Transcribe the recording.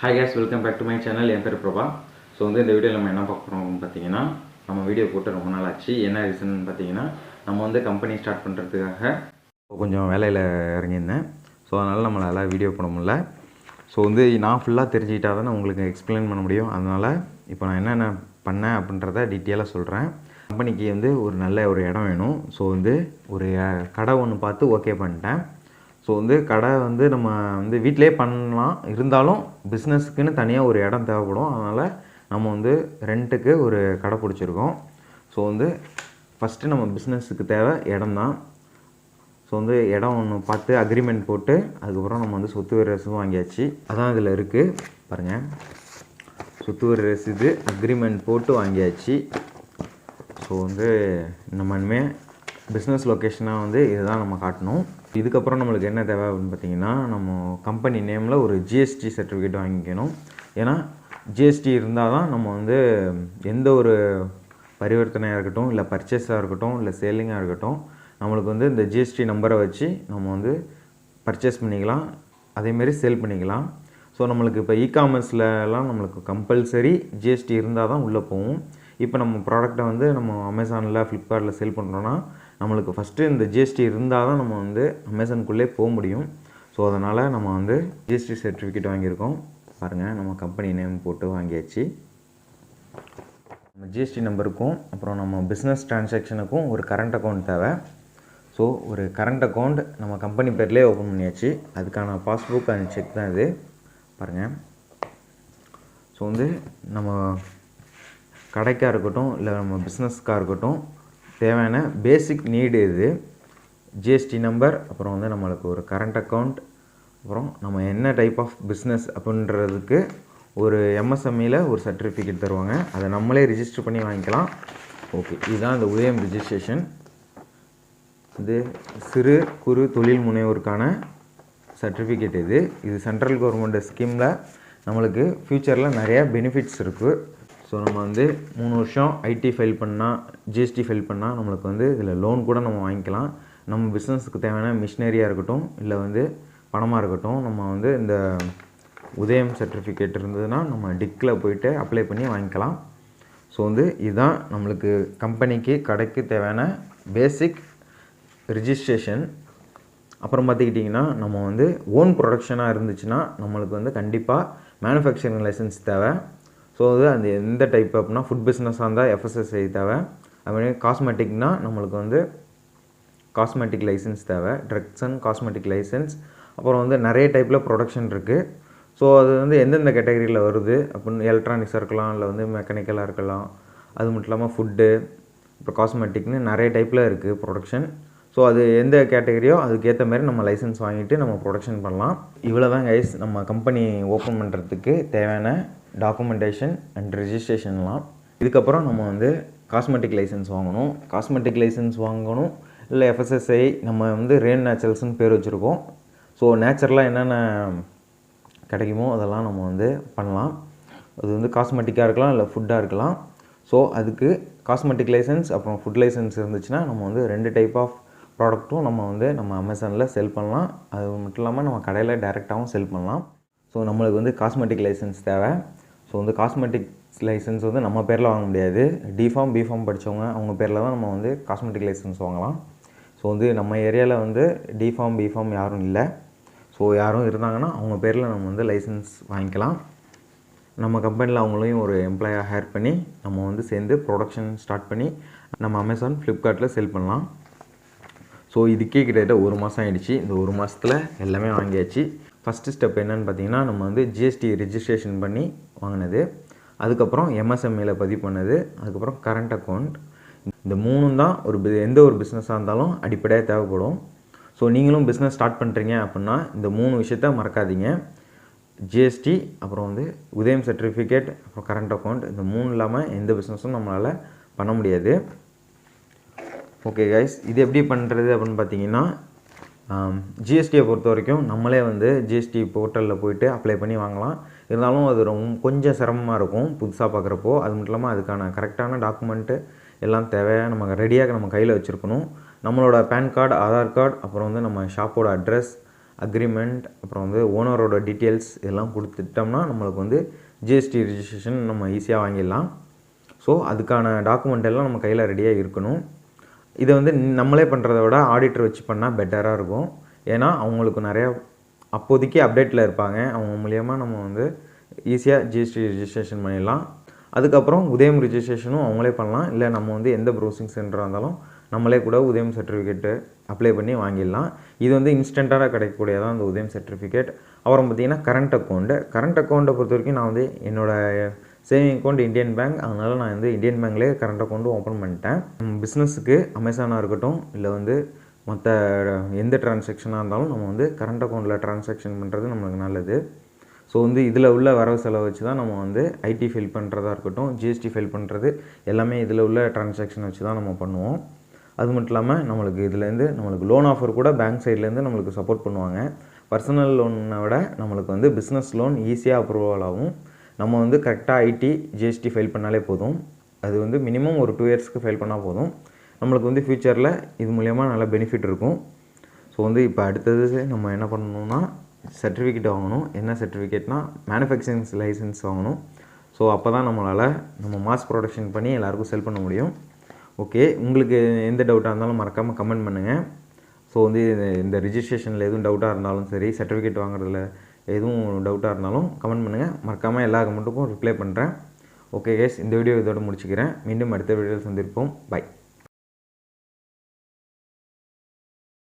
Hi guys welcome back to my channel என் பேர் Prabha. So வந்து இந்த வீடியோவில் நம்ம என்ன பார்க்க போகிறோம் பார்த்தீங்கன்னா நம்ம வீடியோ போட்டு ரொம்ப நாள் ஆச்சு. என்ன ரீசன் பார்த்தீங்கன்னா நம்ம வந்து கம்பெனி ஸ்டார்ட் பண்ணுறதுக்காக கொஞ்சம் வேலையில் இறங்கியிருந்தேன். ஸோ அதனால் நம்மளால் வீடியோ பண்ண முடியல. ஸோ வந்து நான் ஃபுல்லாக தெரிஞ்சுக்கிட்டா தான் நான் உங்களுக்கு எக்ஸ்பிளைன் பண்ண முடியும். அதனால் இப்போ நான் என்னென்ன பண்ணேன் அப்படின்றத டீட்டெயிலாக சொல்கிறேன் கம்பெனிக்கு வந்து ஒரு நல்ல ஒரு இடம் வேணும். ஸோ வந்து ஒரு கடை ஒன்று பார்த்து ஓகே பண்ணிட்டேன். ஸோ வந்து கடை வந்து நம்ம வந்து வீட்டிலே பண்ணலாம். இருந்தாலும் பிஸ்னஸ்க்குன்னு தனியாக ஒரு இடம் தேவைப்படும். அதனால் நம்ம வந்து ரெண்ட்டுக்கு ஒரு கடை பிடிச்சிருக்கோம். ஸோ வந்து ஃபஸ்ட்டு நம்ம பிஸ்னஸுக்கு தேவை இடம் தான் ஸோ வந்து இடம் ஒன்று பார்த்து அக்ரிமெண்ட் போட்டு அதுக்கப்புறம் நம்ம வந்து சொத்து வரி ரசீதும் வாங்கியாச்சு. அதான் இதில் இருக்குது பாருங்கள் சொத்து வரி ரசீது அக்ரிமெண்ட் போட்டு வாங்கியாச்சு. ஸோ வந்து நம்ம இனிமேல் பிஸ்னஸ் லொக்கேஷனாக வந்து இதுதான் நம்ம காட்டணும். இதுக்கப்புறம் நம்மளுக்கு என்ன தேவை அப்படின்னு பார்த்தீங்கன்னா நம்ம கம்பெனி நேமில் ஒரு ஜிஎஸ்டி சர்டிஃபிகேட் வாங்கிக்கணும். ஏன்னா ஜிஎஸ்டி இருந்தால் தான் நம்ம வந்து எந்த ஒரு பரிவர்த்தனையாக இருக்கட்டும் இல்லை பர்ச்சேஸாக இருக்கட்டும் இல்லை சேலிங்காக இருக்கட்டும் நம்மளுக்கு வந்து இந்த ஜிஎஸ்டி நம்பரை வச்சு நம்ம வந்து பர்ச்சேஸ் பண்ணிக்கலாம். அதேமாரி சேல் பண்ணிக்கலாம். ஸோ நம்மளுக்கு இப்போ இ காமர்ஸ்லலாம் நம்மளுக்கு கம்பல்சரி ஜிஎஸ்டி இருந்தால் தான் உள்ளே போகும். இப்போ நம்ம ப்ராடக்ட்டை வந்து நம்ம அமேசானில் ஃப்ளிப்கார்ட்டில் சேல் பண்ணுறோன்னா நம்மளுக்கு ஃபஸ்ட்டு இந்த ஜிஎஸ்டி இருந்தால் தான் நம்ம வந்து அமேசானுக்குள்ளே போக முடியும். ஸோ அதனால் நம்ம வந்து ஜிஎஸ்டி சர்டிஃபிகேட் வாங்கியிருக்கோம். பாருங்கள் நம்ம கம்பெனி நேம் போட்டு வாங்கியாச்சு. நம்ம ஜிஎஸ்டி நம்பருக்கும் அப்புறம் நம்ம பிஸ்னஸ் ட்ரான்சாக்ஷனுக்கும் ஒரு கரண்ட் அக்கௌண்ட் தேவை. ஸோ ஒரு கரண்ட் அக்கௌண்ட் நம்ம கம்பெனி பேர்லேயே ஓப்பன் பண்ணியாச்சு. அதுக்கான பாஸ்புக் அண்ட் செக் தான் இது. பாருங்கள் ஸோ வந்து நம்ம கடைக்காக இருக்கட்டும் இல்லை நம்ம பிஸ்னஸ்க்காக இருக்கட்டும் தேவையான பேசிக் நீடு இது ஜிஎஸ்டி நம்பர் அப்புறம் வந்து நம்மளுக்கு ஒரு கரண்ட் அக்கௌண்ட் அப்புறம் நம்ம என்ன டைப் ஆஃப் பிஸ்னஸ் அப்படின்றதுக்கு ஒரு எம்எஸ்எம்இயில் ஒரு சர்டிஃபிகேட் தருவாங்க. அதை நம்மளே ரிஜிஸ்டர் பண்ணி வாங்கிக்கலாம். ஓகே இதுதான் இந்த உதயம் ரிஜிஸ்ட்ரேஷன் இது சிறு குறு தொழில் முனைவோருக்கான சர்டிஃபிகேட் இது. இது சென்ட்ரல் கவர்மெண்ட் ஸ்கீமில் நம்மளுக்கு ஃப்யூச்சரில் நிறைய பெனிஃபிட்ஸ் இருக்குது ஸோ நம்ம வந்து மூணு வருஷம் ஐடி ஃபைல் பண்ணால் ஜிஎஸ்டி ஃபைல் பண்ணால் நம்மளுக்கு வந்து இதில் லோன் கூட நம்ம வாங்கிக்கலாம். நம்ம பிஸ்னஸுக்கு தேவையான மிஷினரியாக இருக்கட்டும் இல்லை வந்து பணமாக இருக்கட்டும் நம்ம வந்து இந்த உதயம் சர்டிஃபிகேட் இருந்ததுன்னா நம்ம டிக்கில் போயிட்டு அப்ளை பண்ணி வாங்கிக்கலாம். ஸோ வந்து இதுதான் நம்மளுக்கு கம்பெனிக்கு கடைக்கு தேவையான பேசிக் ரிஜிஸ்ட்ரேஷன் அப்புறம் பார்த்துக்கிட்டிங்கன்னா நம்ம வந்து ஓன் ப்ரொடக்ஷனாக இருந்துச்சுன்னா நம்மளுக்கு வந்து கண்டிப்பாக மேனுஃபேக்சரிங் லைசன்ஸ் தேவை. ஸோ அது அந்த எந்த டைப் அப்படின்னா ஃபுட் பிஸ்னஸாக இருந்தால் எஃப்எஸ்எஸ்ஐ தேவை. அதுமாதிரி காஸ்மெட்டிக்னால் நம்மளுக்கு வந்து காஸ்மெட்டிக் லைசன்ஸ் தேவை. ட்ரக்ஸ் அண்ட் காஸ்மெட்டிக் லைசன்ஸ் அப்புறம் வந்து நிறைய டைப்பில் ப்ரொடக்ஷன் இருக்குது ஸோ அது வந்து எந்தெந்த கேட்டகரியில் வருது? அப்படின்னு எலக்ட்ரானிக்ஸாக இருக்கலாம் இல்லை வந்து மெக்கானிக்கலாக இருக்கலாம். அது மட்டும் இல்லாமல் ஃபுட்டு அப்புறம் காஸ்மெட்டிக்னு நிறைய டைப்பில் இருக்குது ப்ரொடக்ஷன் ஸோ அது எந்த கேட்டகரியோ அதுக்கேற்ற மாதிரி நம்ம லைசன்ஸ் வாங்கிட்டு நம்ம ப்ரொடக்ஷன் பண்ணலாம். இவ்வளோ தான் கைஸ் நம்ம கம்பெனி ஓப்பன் பண்ணுறதுக்கு தேவையான டாக்குமெண்டேஷன் அண்ட் ரிஜிஸ்ட்ரேஷன்லாம் இதுக்கப்புறம் நம்ம வந்து காஸ்மெட்டிக் லைசன்ஸ் வாங்கணும். காஸ்மெட்டிக் லைசன்ஸ் வாங்கணும். இல்லை எஃப்எஸ்எஸ்ஐ நம்ம வந்து ரேன் நேச்சுரல்ஸ்னு பேர் வச்சுருக்கோம். ஸோ நேச்சுரலாக என்னென்ன கிடைக்குமோ அதெல்லாம் நம்ம வந்து பண்ணலாம். அது வந்து காஸ்மெட்டிக்காக இருக்கலாம் இல்லை ஃபுட்டாக இருக்கலாம். ஸோ அதுக்கு காஸ்மெட்டிக் லைசன்ஸ் அப்புறம் ஃபுட் லைசன்ஸ் இருந்துச்சுன்னா நம்ம வந்து ரெண்டு டைப் ஆஃப் ப்ராடக்ட்டும் நம்ம வந்து நம்ம அமேசானில் செல் பண்ணலாம். அது மட்டும் இல்லாமல் நம்ம கடையில் டைரெக்டாகவும் செல் பண்ணலாம். ஸோ நம்மளுக்கு வந்து காஸ்மெட்டிக் லைசன்ஸ் தேவை. ஸோ வந்து காஸ்மெட்டிக் லைசன்ஸ் வந்து நம்ம பேரில் வாங்க முடியாது. டிஃபார்ம் பிஃபார்ம் படித்தவங்க அவங்க பேரில் தான் நம்ம வந்து காஸ்மெட்டிக் லைசன்ஸ் வாங்கலாம். ஸோ வந்து நம்ம ஏரியாவில் வந்து டிஃபார்ம் பிஃபார்ம் யாரும் இல்லை. ஸோ யாரும் இருந்தாங்கன்னா அவங்க பேரில் நம்ம வந்து லைசன்ஸ் வாங்கிக்கலாம். நம்ம கம்பெனியில் அவங்களையும் ஒரு எம்ப்ளாயாக ஹேர் பண்ணி நம்ம வந்து சேர்ந்து ப்ரொடக்ஷன் ஸ்டார்ட் பண்ணி நம்ம அமேசான் ஃப்ளிப்கார்ட்டில் செல் பண்ணலாம். ஸோ இதுக்கே கிட்டத்தட்ட ஒரு மாதம் ஆயிடுச்சு. இந்த ஒரு மாதத்தில் எல்லாமே வாங்கியாச்சு. ஃபஸ்ட்டு ஸ்டெப் என்னென்னு பார்த்தீங்கன்னா நம்ம வந்து ஜிஎஸ்டி ரிஜிஸ்ட்ரேஷன் பண்ணி வாங்கினது. அதுக்கப்புறம் எம்எஸ்எம்ஏல பதிவு பண்ணது. அதுக்கப்புறம் கரண்ட் அக்கௌண்ட் இந்த மூணும் தான் ஒரு எந்த ஒரு பிஸ்னஸாக இருந்தாலும் அடிப்படையாக தேவைப்படும். ஸோ நீங்களும் பிஸ்னஸ் ஸ்டார்ட் பண்ணுறீங்க அப்படின்னா இந்த மூணு விஷயத்த மறக்காதீங்க. ஜிஎஸ்டி அப்புறம் வந்து உதயம் சர்டிஃபிகேட் அப்புறம் கரண்ட் அக்கௌண்ட் இந்த மூணு இல்லாமல் எந்த பிஸ்னஸும் நம்மளால் பண்ண முடியாது. ஓகே கைஸ் இது எப்படி பண்ணுறது அப்படின்னு பார்த்தீங்கன்னா ஜிஎஸ்டியை பொறுத்த வரைக்கும் நம்மளே வந்து ஜிஎஸ்டி போர்ட்டலில் போயிட்டு அப்ளை பண்ணி வாங்கலாம். இருந்தாலும் அது ரொம்ப கொஞ்சம் சிரமமாக இருக்கும் புதுசாக பார்க்குறப்போ அது மட்டும் இல்லாமல் அதுக்கான கரெக்டான டாக்குமெண்ட்டு எல்லாம் தேவையாக நம்ம ரெடியாக நம்ம கையில் வச்சுருக்கணும். நம்மளோட பேன் கார்டு ஆதார் கார்டு அப்புறம் வந்து நம்ம ஷாப்போட அட்ரஸ் அக்ரிமெண்ட் அப்புறம் வந்து ஓனரோட டீட்டெயில்ஸ் இதெல்லாம் கொடுத்துட்டோம்னா நம்மளுக்கு வந்து ஜிஎஸ்டி ரிஜிஸ்ட்ரேஷன் நம்ம ஈஸியாக வாங்கிடலாம். ஸோ அதுக்கான டாக்குமெண்ட் எல்லாம் நம்ம கையில் ரெடியாக இருக்கணும். இதை வந்து நம்மளே பண்ணுறத விட ஆடிட்டர் வச்சு பண்ணால் பெட்டராக இருக்கும். ஏன்னா அவங்களுக்கு நிறையா அப்போதைக்கு அப்டேட்டில் இருப்பாங்க. அவங்க மூலியமாக நம்ம வந்து ஈஸியாக ஜிஎஸ்டி ரிஜிஸ்ட்ரேஷன் பண்ணிடலாம். அதுக்கப்புறம் உதயம் ரிஜிஸ்ட்ரேஷனும் அவங்களே பண்ணலாம். இல்லை நம்ம வந்து எந்த ப்ரௌசிங் சென்டராக இருந்தாலும் நம்மளே கூட உதயம் சர்டிஃபிகேட்டு அப்ளை பண்ணி வாங்கிடலாம். இது வந்து இன்ஸ்டண்ட்டாக கிடைக்கக்கூடியதான் அந்த உதயம் சர்டிஃபிகேட் அப்புறம் பார்த்திங்கன்னா கரண்ட் அக்கௌண்ட்டு கரண்ட் அக்கௌண்ட்டை பொறுத்த வரைக்கும் நான் வந்து என்னோடய சேவிங் அக்கௌண்ட் இந்தியன் பேங்க் அதனால் நான் வந்து இந்தியன் பேங்க்லேயே கரண்ட் அக்கௌண்ட்டும் ஓப்பன் பண்ணிட்டேன். பிஸ்னஸுக்கு அமேசானாக இருக்கட்டும் இல்லை வந்து மற்ற எந்த டிரான்சாக்ஷனாக இருந்தாலும் நம்ம வந்து கரண்ட் அக்கௌண்ட்டில் டிரான்சாக்ஷன் பண்ணுறது நம்மளுக்கு நல்லது. ஸோ வந்து இதில் உள்ள வரவு செலவு வச்சு தான் நம்ம வந்து ஐடி ஃபில் பண்ணுறதா இருக்கட்டும் ஜிஎஸ்டி ஃபில் பண்ணுறது எல்லாமே இதில் உள்ள டிரான்சாக்ஷன் வச்சு தான் நம்ம பண்ணுவோம். அது மட்டும் இல்லாமல் நம்மளுக்கு இதுலேருந்து நம்மளுக்கு லோன் ஆஃபர் கூட பேங்க் சைட்லேருந்து நம்மளுக்கு சப்போர்ட் பண்ணுவாங்க. பர்சனல் லோனை விட நம்மளுக்கு வந்து பிஸ்னஸ் லோன் ஈஸியாக அப்ரூவல் ஆகும். நம்ம வந்து கரெக்டாக ஐடி ஜிஎஸ்டி ஃபைல் பண்ணாலே போதும். அது வந்து மினிமம் ஒரு டூ இயர்ஸ்க்கு ஃபைல் பண்ணால் போதும். நம்மளுக்கு வந்து ஃப்யூச்சரில் இது மூலயமா நல்ல பெனிஃபிட் இருக்கும். ஸோ வந்து இப்போ அடுத்தது நம்ம என்ன பண்ணணும்னா சர்டிஃபிகேட் வாங்கணும். என்ன சர்டிஃபிகேட்னா மேனுஃபேக்சரிங் லைசன்ஸ் வாங்கணும். ஸோ அப்போ தான் நம்மளால் நம்ம மாஸ் ப்ரொடக்ஷன் பண்ணி எல்லாருக்கும் செல் பண்ண முடியும். ஓகே உங்களுக்கு எந்த டவுட்டாக இருந்தாலும் மறக்காமல் கமெண்ட் பண்ணுங்கள் ஸோ வந்து இந்த ரிஜிஸ்ட்ரேஷனில் எதுவும் டவுட்டாக இருந்தாலும் சரி சர்டிஃபிகேட் வாங்குறதுல எதுவும் டவுட்டாக இருந்தாலும் கமெண்ட் பண்ணுங்கள் மறக்காமல் எல்லா கமெண்ட்டுக்கும் ரிப்ளை பண்ணுறேன் ஓகே கேஸ் இந்த வீடியோ இதோட முடிச்சுக்கிறேன். மீண்டும் அடுத்த வீடியோவில் சந்திருப்போம் பை